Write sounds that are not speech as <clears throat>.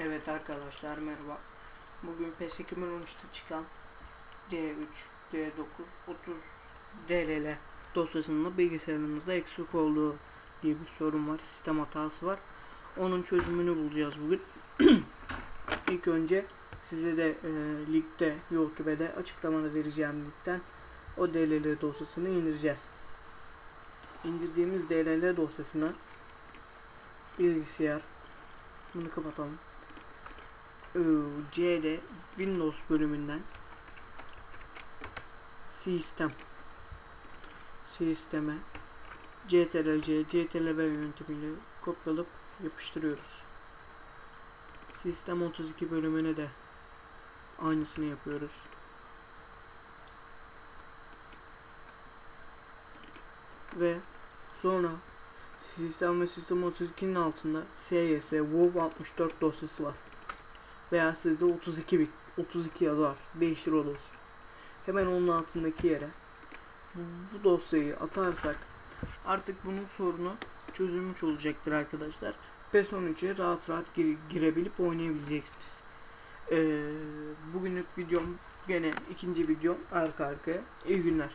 Evet arkadaşlar merhaba. Bugün PES 2013'te çıkan D3, D9, 30 DLL dosyasında bilgisayarınızda eksik olduğu diye bir sorun var. Sistem hatası var. Onun çözümünü bulacağız bugün. <clears throat> İlk önce size de e, ligde YouTube'da açıklamada vereceğim linkten o DLL dosyasını indireceğiz. İndirdiğimiz DLL dosyasına bilgisayar bunu kapatalım. C'de Windows bölümünden Sistem Sisteme CTRL-C, CTRL-V yöntemiyle kopyalayıp yapıştırıyoruz. Sistem 32 bölümüne de aynısını yapıyoruz. Ve sonra Sistem ve Sistem 32'nin altında SYS WoW 64 dosyası var. Veya sizde 32 bit, 32 yazar. Değiştir o dosya. Hemen onun altındaki yere bu dosyayı atarsak artık bunun sorunu çözülmüş olacaktır arkadaşlar. PES 13'e rahat rahat gir- girebilip oynayabileceksiniz. Ee, bugünlük videom gene ikinci videom arka arkaya. İyi günler.